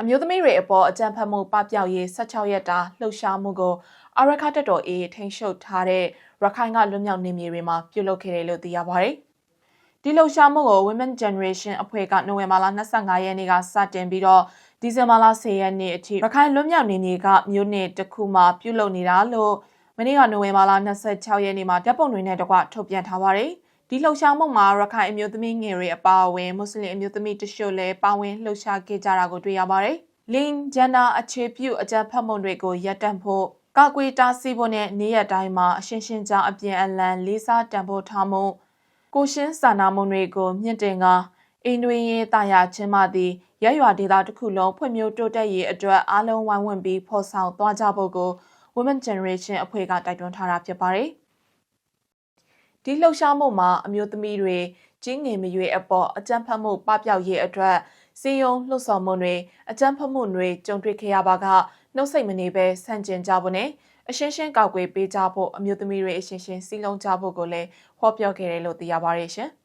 အမျိုးသမီးတွေအပေါ်အကြမ်းဖက်မှုပပျောက်ရေး16ရက်တာလှုပ်ရှားမှုကိုအရခတက်တော်အေးထိန်ရှုပ်ထားတဲ့ရခိုင်ကလွတ်မြောက်နေမြေတွေမှာပြုလုပ်ခဲ့တယ်လို့သိရပါတယ်။ဒီလှုပ်ရှားမှုကို Women Generation အဖွဲ့ကနိုဝင်ဘာလ25ရက်နေ့ကစတင်ပြီးတော့ဒီဇင်ဘာလ10ရက်နေ့အထိရခိုင်လွတ်မြောက်နေမြေကမြို့နယ်တစ်ခုမှာပြုလုပ်နေတာလို့မနေ့ကနိုဝင်ဘာလ26ရက်နေ့မှာဓာတ်ပုံတွေနဲ့တကွထုတ်ပြန်ထားပါတယ်။ ဒီလှုပ်ရှားမှုမှာရခိုင်အမျိုးသမီးငယ်တွေအပါအဝင်မွတ်စလင်အမျိုးသမီးတချို့လည်းပါဝင်လှုပ်ရှားခဲ့ကြတာကိုတွေ့ရပါတယ်။လင်ဂျန်နာအခြေပြုအကြံဖတ်မှုတွေကိုရပ်တန့်ဖို့ကာကွယ်တားဆီးဖို့နဲ့နေရတိုင်းမှာအရှင်းရှင်းကြောင်းအပြင်အလံလေးစားတန်ဖိုးထားမှုကိုရှင်းစာနာမှုတွေကိုမြင့်တင်ကာအိန္ဒိယရေးတာယာချင်းမှသည်ရရွာဒေသတစ်ခုလုံးဖွံ့ဖြိုးတိုးတက်ရေးအတွက်အားလုံးဝိုင်းဝန်းပြီးဖော်ဆောင်သွားကြဖို့ကို Women Generation အဖွဲ့ကတိုက်တွန်းထားတာဖြစ်ပါတယ်။ ဒီလှုပ်ရှားမှုမှာအမျိုးသမီးတွေကြီးငယ်မရွေအပေါ်အကြမ်းဖက်မှုပပျောက်ရေးအတွက်စီယုံလှုပ်ဆောင်မှုတွေအကြမ်းဖက်မှုတွေကြုံတွေ့ခဲ့ရပါကနှုတ်ဆက်မနေပဲဆန့်ကျင်ကြဖို့နဲ့အရှင်းရှင်းကောက်ွယ်ပေးကြဖို့အမျိုးသမီးတွေအရှင်းရှင်းစီလုံးကြဖို့ကိုလည်းဟောပြောခဲ့တယ်လို့သိရပါတယ်ရှင်။